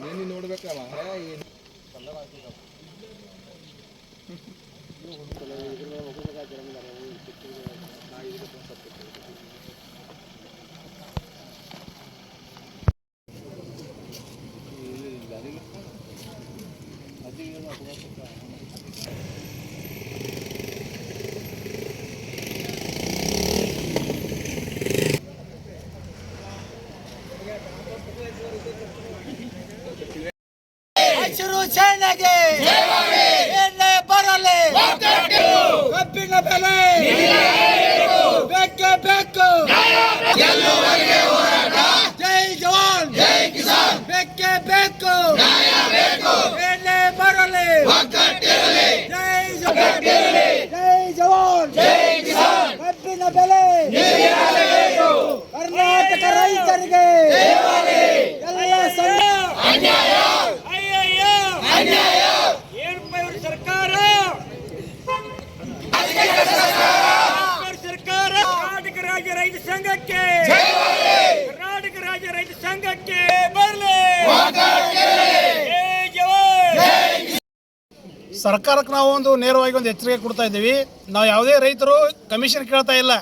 ನೀನು ನೋಡ್ಬೇಕಲ್ಲ ಏನು ಹಸಿರು ಬೇಕೇ ಬೇಕು ಎಣ್ಣೆ ಬರಲಿ ಜೈ ಜವಾನ್ ಜೈ ಜವಾನ್ ಜೈ ಕಿಸಾನ್ ಕಬ್ಬಿನ ಬೆಲೆ ಕರ್ನಾಟಕ ರೈತರಿಗೆ ಎಲ್ಲ ಸಂಘ ಅಯ್ಯಯ್ಯೋ ಅನ್ಯಾಯ ಏನಪ್ಪ ಇವ್ರ ಸರ್ಕಾರ ಸರ್ಕಾರ ಕರ್ನಾಟಕ ರಾಜ್ಯ ರೈತ ಸಂಘಕ್ಕೆ ಕರ್ನಾಟಕ ರಾಜ್ಯ ರೈತ ಸಂಘಕ್ಕೆ ಬರಲಿ ಜೈ ಜವಾನ್ ಸರ್ಕಾರಕ್ಕೆ ನಾವು ಒಂದು ನೇರವಾಗಿ ಒಂದು ಎಚ್ಚರಿಕೆ ಕೊಡ್ತಾ ಇದ್ದೀವಿ. ನಾವು ಯಾವುದೇ ರೈತರು ಕಮಿಷನ್ ಕೇಳ್ತಾ ಇಲ್ಲ.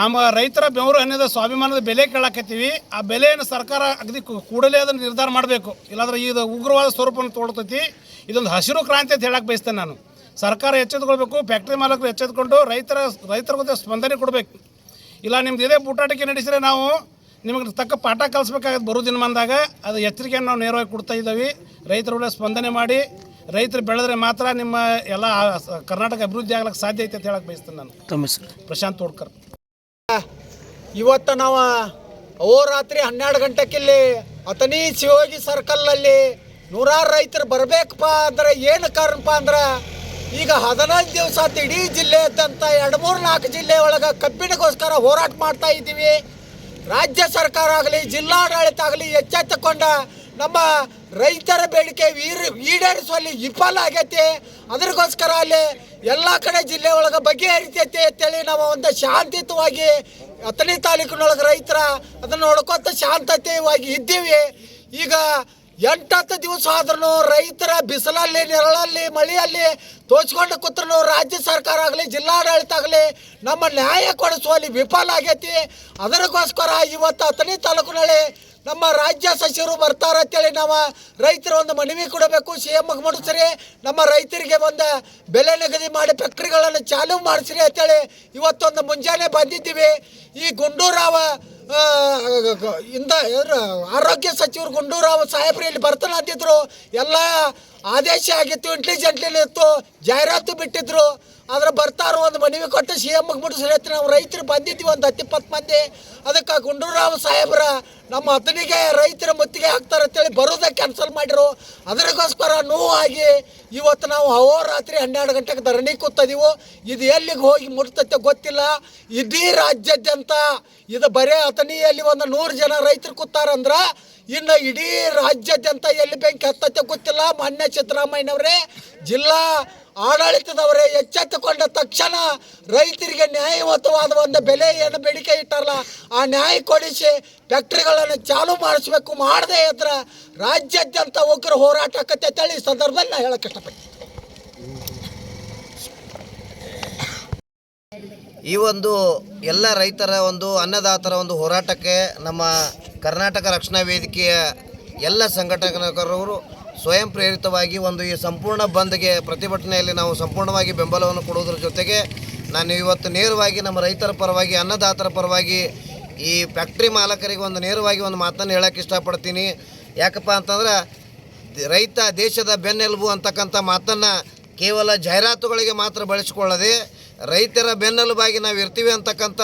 ನಮ್ಮ ರೈತರ ಬೆವರು ಅನ್ನದ ಸ್ವಾಭಿಮಾನದ ಬೆಲೆ ಕೇಳಾಕತ್ತೀವಿ. ಆ ಬೆಲೆಯನ್ನು ಸರ್ಕಾರ ಅಗದಿ ಕೂಡಲೇ ಅದನ್ನು ನಿರ್ಧಾರ ಮಾಡಬೇಕು. ಇಲ್ಲಾಂದ್ರೆ ಇದು ಉಗ್ರವಾದ ಸ್ವರೂಪವನ್ನು ತೋಡ್ತೈತಿ ಇದೊಂದು ಹಸಿರು ಕ್ರಾಂತಿ ಅಂತ ಹೇಳಕ್ಕೆ ಬಯಸ್ತೇನೆ ನಾನು. ಸರ್ಕಾರ ಎಚ್ಚೆತ್ಕೊಳ್ಬೇಕು ಫ್ಯಾಕ್ಟ್ರಿ ಮಾಲಕರು ಎಚ್ಚೆತ್ಕೊಂಡು ರೈತರ ರೈತರ ಸ್ಪಂದನೆ ಕೊಡಬೇಕು. ಇಲ್ಲ, ನಿಮ್ದು ಇದೇ ಬೂಟಾಟಿಕೆ ನಡೆಸಿದ್ರೆ ನಾವು ನಿಮಗೆ ತಕ್ಕ ಪಾಠ ಕಲಿಸ್ಬೇಕಾಗತ್ತೆ ಬರೋ ದಿನಮಾನದಾಗ. ಅದು ಎಚ್ಚರಿಕೆಯನ್ನು ನಾವು ನೇರವಾಗಿ ಕೊಡ್ತಾ ಇದ್ದೀವಿ. ರೈತರ ಸ್ಪಂದನೆ ಮಾಡಿ. ರೈತರು ಬೆಳೆದ್ರೆ ಮಾತ್ರ ನಿಮ್ಮ ಎಲ್ಲ ಕರ್ನಾಟಕ ಅಭಿವೃದ್ಧಿ ಆಗ್ಲಿಕ್ಕೆ ಸಾಧ್ಯ ಐತೆ ಅಂತ ಹೇಳಕ್ಕೆ ಬಯಸ್ತೇನೆ ನಾನು. ಪ್ರಶಾಂತ್ ತೋಡ್ಕರ್ ಇವತ್ತು ನಾವು ಅಹೋರಾತ್ರಿ ಹನ್ನೆರಡು ಗಂಟೆಕಿಲ್ಲಿ ಅತನಿ ಶಿವೋಗಿ ಸರ್ಕಲ್ನಲ್ಲಿ ನೂರಾರು ರೈತರು ಬರಬೇಕಪ್ಪ ಅಂದ್ರೆ ಏನು ಕಾರಣಪ್ಪ ಅಂದ್ರೆ ಈಗ ಹದಿನೈದು ದಿವಸ ಆತು ಇಡೀ ಅಂತ ಎರಡು ಮೂರು ನಾಲ್ಕು ಜಿಲ್ಲೆ ಒಳಗೆ ಕಬ್ಬಿಣಗೋಸ್ಕರ ಹೋರಾಟ ಮಾಡ್ತಾ ಇದ್ದೀವಿ. ರಾಜ್ಯ ಸರ್ಕಾರ ಆಗಲಿ ಜಿಲ್ಲಾಡಳಿತ ಆಗಲಿ ಎಚ್ಚೆತ್ತುಕೊಂಡ ನಮ್ಮ ರೈತರ ಬೇಡಿಕೆ ಈಡೇರಿಸುವಲ್ಲಿ ವಿಫಲ ಆಗೈತೆ. ಅದಕ್ಕೋಸ್ಕರ ಅಲ್ಲಿ ಎಲ್ಲ ಕಡೆ ಜಿಲ್ಲೆ ಒಳಗೆ ಬಗೆಹರಿತೈತಿ ಅಂತೇಳಿ ನಾವು ಒಂದು ಶಾಂತಿಯುತವಾಗಿ ಹತ್ತನೇ ತಾಲೂಕಿನೊಳಗೆ ರೈತರ ಅದನ್ನು ನೋಡ್ಕೊತ ಶಾಂತತೆಯವಾಗಿ ಇದ್ದೀವಿ. ಈಗ ಎಂಟತ್ತು ದಿವಸ ಆದ್ರೂ ರೈತರ ಬಿಸಿಲಲ್ಲಿ, ನೆರಳಲ್ಲಿ, ಮಳೆಯಲ್ಲಿ ತೋಚ್ಕೊಂಡು ಕೂತ್ರು ರಾಜ್ಯ ಸರ್ಕಾರ ಆಗಲಿ, ಜಿಲ್ಲಾಡಳಿತ ಆಗಲಿ ನಮ್ಮ ನ್ಯಾಯ ಕೊಡಿಸುವಲ್ಲಿ ವಿಫಲ ಆಗೈತಿ. ಅದಕ್ಕೋಸ್ಕರ ಇವತ್ತು ಹತ್ತನೇ ತಾಲೂಕಿನಲ್ಲಿ ನಮ್ಮ ರಾಜ್ಯ ಸಚಿವರು ಬರ್ತಾರ ಅಂತೇಳಿ ನಾವು ರೈತರ ಒಂದು ಮನವಿ ಕೊಡಬೇಕು. ಸಿ ಎಂ ಮಾಡಿಸ್ರಿ ನಮ್ಮ ರೈತರಿಗೆ ಒಂದು ಬೆಲೆ ನಿಗದಿ ಮಾಡಿ ಫ್ಯಾಕ್ಟ್ರಿಗಳನ್ನು ಚಾಲೂ ಮಾಡಿಸ್ರಿ ಅಂತೇಳಿ ಇವತ್ತೊಂದು ಮುಂಜಾನೆ ಬಂದಿದ್ದೀವಿ. ಈ ಗುಂಡೂರಾವ ಇಂದ ಆರೋಗ್ಯ ಸಚಿವರು ಗುಂಡೂರಾವ್ ಸಾಹೇಬ್ರು ಇಲ್ಲಿ ಬರ್ತಾನೆ ಅಂತಿದ್ರು ಎಲ್ಲ ಆದೇಶ ಆಗಿತ್ತು ಇಂಟೆಲಿಜೆಂಟ್ಲಿ ಇತ್ತು, ಜಾಹೀರಾತು ಬಿಟ್ಟಿದ್ರು. ಆದ್ರೆ ಬರ್ತಾರೋ ಒಂದು ಮನವಿ ಕೊಟ್ಟು ಸಿ ಎಮ್ಗೆ ಬಿಟ್ಟು ಅಂತ ನಾವು ರೈತರು ಬಂದಿದ್ವಿ ಒಂದು ಹತ್ತು ಇಪ್ಪತ್ತು ಮಂದಿ. ಅದಕ್ಕೆ ಗುಂಡೂರಾವ್ ಸಾಹೇಬ್ರ ನಮ್ಮ ಅತನಿಗೆ ರೈತರ ಮುತ್ತಿಗೆ ಹಾಕ್ತಾರೆ ಅಂತೇಳಿ ಬರೋದೇ ಕ್ಯಾನ್ಸಲ್ ಮಾಡಿರು. ಅದಕ್ಕೋಸ್ಕರ ನೋವಾಗಿ ಇವತ್ತು ನಾವು ಅಹೋರಾತ್ರಿ ಹನ್ನೆರಡು ಗಂಟೆಗೆ ಧರಣಿ ಕೂತದೀವು, ಇದು ಎಲ್ಲಿಗೆ ಹೋಗಿ ಮುಟ್ತೈತೆ ಗೊತ್ತಿಲ್ಲ. ಇಡೀ ರಾಜ್ಯಾದ್ಯಂತ ಇದು ಬರೀ ಅತನಿಯಲ್ಲಿ ಒಂದು ನೂರು ಜನ ರೈತರು ಕೂತಾರಂದ್ರ, ಇನ್ನು ಇಡೀ ರಾಜ್ಯಾದ್ಯಂತ ಎಲ್ಲಿ ಬೆಂಕಿ ಹತ್ತತ್ತೆ ಗೊತ್ತಿಲ್ಲ. ಮಾನ್ಯ ಸಿದ್ದರಾಮಯ್ಯನವರೇ, ಜಿಲ್ಲಾ ಆಡಳಿತದವರೇ ಎಚ್ಚೆತ್ತುಕೊಂಡ ತಕ್ಷಣ ರೈತರಿಗೆ ನ್ಯಾಯಯುತವಾದ ಒಂದು ಬೆಲೆ ಏನು ಬೇಡಿಕೆ ಇಟ್ಟಾರಲ್ಲ, ಆ ನ್ಯಾಯ ಕೊಡಿಸಿ ಫ್ಯಾಕ್ಟ್ರಿಗಳನ್ನು ಚಾಲೂ ಮಾಡಿಸ್ಬೇಕು ಮಾಡದೇ ಇದ್ರ ರಾಜ್ಯಾದ್ಯಂತ ಉಗ್ರ ಹೋರಾಟ ಆಕತ್ತೆ ಅಂತೇಳಿ ಸಂದರ್ಭದಲ್ಲಿ ಹೇಳಕ್ಕೆ ಇಷ್ಟಪಡ್ತೀನಿ. ಈ ಒಂದು ಎಲ್ಲ ರೈತರ ಒಂದು ಅನ್ನದಾತರ ಒಂದು ಹೋರಾಟಕ್ಕೆ ನಮ್ಮ ಕರ್ನಾಟಕ ರಕ್ಷಣಾ ವೇದಿಕೆಯ ಎಲ್ಲ ಸಂಘಟಕರು ಸ್ವಯಂ ಪ್ರೇರಿತವಾಗಿ ಒಂದು ಈ ಸಂಪೂರ್ಣ ಬಂದ್ಗೆ ಪ್ರತಿಭಟನೆಯಲ್ಲಿ ನಾವು ಸಂಪೂರ್ಣವಾಗಿ ಬೆಂಬಲವನ್ನು ಕೊಡುವುದರ ಜೊತೆಗೆ ನಾನು ಇವತ್ತು ನೇರವಾಗಿ ನಮ್ಮ ರೈತರ ಪರವಾಗಿ, ಅನ್ನದಾತರ ಪರವಾಗಿ ಈ ಫ್ಯಾಕ್ಟ್ರಿ ಮಾಲಕರಿಗೆ ಒಂದು ನೇರವಾಗಿ ಒಂದು ಮಾತನ್ನು ಹೇಳೋಕ್ಕೆ ಇಷ್ಟಪಡ್ತೀನಿ. ಯಾಕಪ್ಪ ಅಂತಂದ್ರೆ ರೈತ ದೇಶದ ಬೆನ್ನೆಲುಬು ಅಂತಕ್ಕಂಥ ಮಾತನ್ನು ಕೇವಲ ಜಾಹೀರಾತುಗಳಿಗೆ ಮಾತ್ರ ಬಳಸಿಕೊಳ್ಳದೆ ರೈತರ ಬೆನ್ನೆಲುಬಾಗಿ ನಾವು ಇರ್ತೀವಿ ಅಂತಕ್ಕಂಥ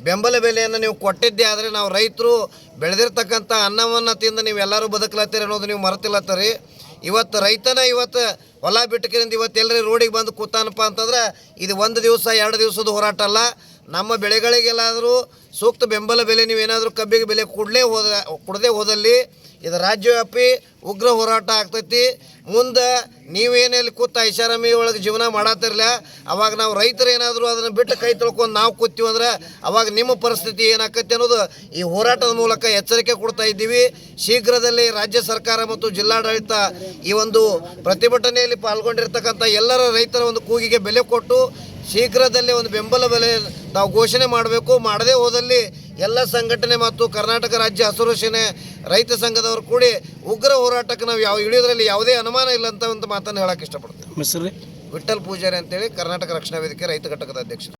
ಬೆಂಬಲ ಬೆಲೆಯನ್ನು ನೀವು ಕೊಟ್ಟಿದ್ದೆ ಆದರೆ ನಾವು ರೈತರು ಬೆಳೆದಿರ್ತಕ್ಕಂಥ ಅನ್ನವನ್ನು ತಿಂದು ನೀವೆಲ್ಲರೂ ಬದುಕಲತ್ತೀರಿ ಅನ್ನೋದು ನೀವು ಮರೆತಿಲ್ಲತ್ತೀರಿ ಇವತ್ತು ರೈತನ ಇವತ್ತು ಹೊಲ ಬಿಟ್ಟಕಿರಿಂದ ಇವತ್ತು ಎಲ್ಲರೂ ರೋಡಿಗೆ ಬಂದು ಕೂತಾನಪ್ಪ ಅಂತಂದ್ರೆ ಇದು ಒಂದು ದಿವಸ, ಎರಡು ದಿವಸದ ಹೋರಾಟ ಅಲ್ಲ. ನಮ್ಮ ಬೆಳೆಗಳಿಗೆಲ್ಲಾದರೂ ಸೂಕ್ತ ಬೆಂಬಲ ಬೆಲೆ ನೀವೇನಾದರೂ ಕಬ್ಬಿಗೆ ಬೆಲೆ ಕೊಡಲೇ ಹೋದ, ಕೊಡದೆ ಹೋದಲ್ಲಿ ಇದು ರಾಜ್ಯವ್ಯಾಪಿ ಉಗ್ರ ಹೋರಾಟ ಆಗ್ತೈತಿ. ಮುಂದೆ ನೀವೇನಲ್ಲಿ ಕೂತ ಐಷಾರಾಮಿ ಒಳಗೆ ಜೀವನ ಮಾಡತ್ತಿರಲ್ಲ ಅವಾಗ ನಾವು ರೈತರು ಏನಾದರೂ ಅದನ್ನು ಬಿಟ್ಟು ಕೈ ತೊಳ್ಕೊಂಡು ನಾವು ಕೂತೀವಿ ಅಂದ್ರೆ ಅವಾಗ ನಿಮ್ಮ ಪರಿಸ್ಥಿತಿ ಏನಾಕೈತಿ ಅನ್ನೋದು ಈ ಹೋರಾಟದ ಮೂಲಕ ಎಚ್ಚರಿಕೆ ಕೊಡ್ತಾ ಇದ್ದೀವಿ. ಶೀಘ್ರದಲ್ಲಿ ರಾಜ್ಯ ಸರ್ಕಾರ ಮತ್ತು ಜಿಲ್ಲಾಡಳಿತ ಈ ಒಂದು ಪ್ರತಿಭಟನೆಯಲ್ಲಿ ಪಾಲ್ಗೊಂಡಿರ್ತಕ್ಕಂಥ ಎಲ್ಲರ ರೈತರ ಒಂದು ಕೂಗಿಗೆ ಬೆಲೆ ಕೊಟ್ಟು ಶೀಘ್ರದಲ್ಲೇ ಒಂದು ಬೆಂಬಲ ಬೆಲೆ ನಾವು ಘೋಷಣೆ ಮಾಡಬೇಕು. ಮಾಡದೇ ಹೋದಲ್ಲಿ ಎಲ್ಲ ಸಂಘಟನೆ ಮತ್ತು ಕರ್ನಾಟಕ ರಾಜ್ಯ ಹಸಿರು ಸೇನೆ ರೈತ ಸಂಘದವರು ಕೂಡಿ ಉಗ್ರ ಹೋರಾಟಕ್ಕೆ ನಾವು ಯಾವ ಇಳಿಯೋದ್ರಲ್ಲಿ ಯಾವುದೇ ಅನುಮಾನ ಇಲ್ಲ ಅಂತ ಒಂದು ಮಾತನ್ನು ಹೇಳಕ್ಕೆ ಇಷ್ಟಪಡ್ತೇವೆ ವಿಠಲ್ ಪೂಜಾರಿ ಅಂತೇಳಿ ಕರ್ನಾಟಕ ರಕ್ಷಣಾ ವೇದಿಕೆ ರೈತ ಘಟಕದ ಅಧ್ಯಕ್ಷರು.